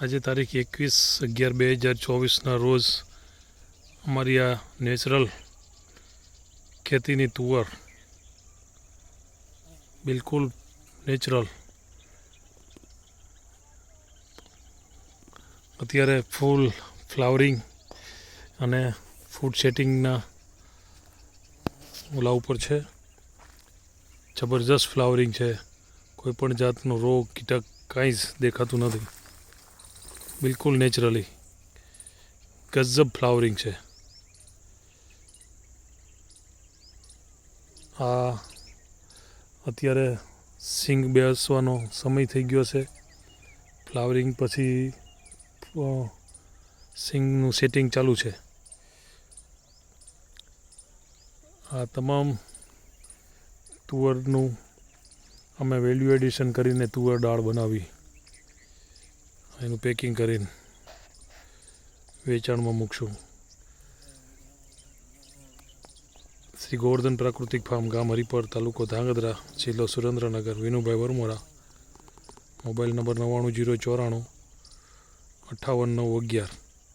આજે તારીખ એકવીસ અગિયાર બે હજાર ચોવીસના રોજ અમારી આ નેચરલ ખેતીની તુવર બિલકુલ નેચરલ. અત્યારે ફૂલ ફ્લાવરિંગ અને ફૂડ સેટિંગના ઓલા ઉપર છે. જબરજસ્ત ફ્લાવરિંગ છે. કોઈપણ જાતનો રોગ, કીટક કાંઈ જ દેખાતું નથી. બિલકુલ નેચરલી. ગજબ ફ્લાવરિંગ છે. આ અત્યારે સિંગ બેસવાનો સમય થઈ ગયો છે. ફ્લાવરિંગ પછી સિંગનું સેટિંગ ચાલુ છે. આ તમામ તુવરનું અમે વેલ્યુ એડિશન કરીને તુવર દાળ બનાવી. એનું પેકિંગ કરીને વેચાણમાં મૂકશું. શ્રી ગોવર્ધન પ્રાકૃતિક ફાર્મ ગામ હરિપર તાલુકો ધાંગધ્રા, જિલ્લો સુરેન્દ્રનગર, વિનુભાઈ વરમોરા. મોબાઈલ નંબર નવ્વાણું જીરો ચોરાણું અઠ્ઠાવન નવ અગિયાર.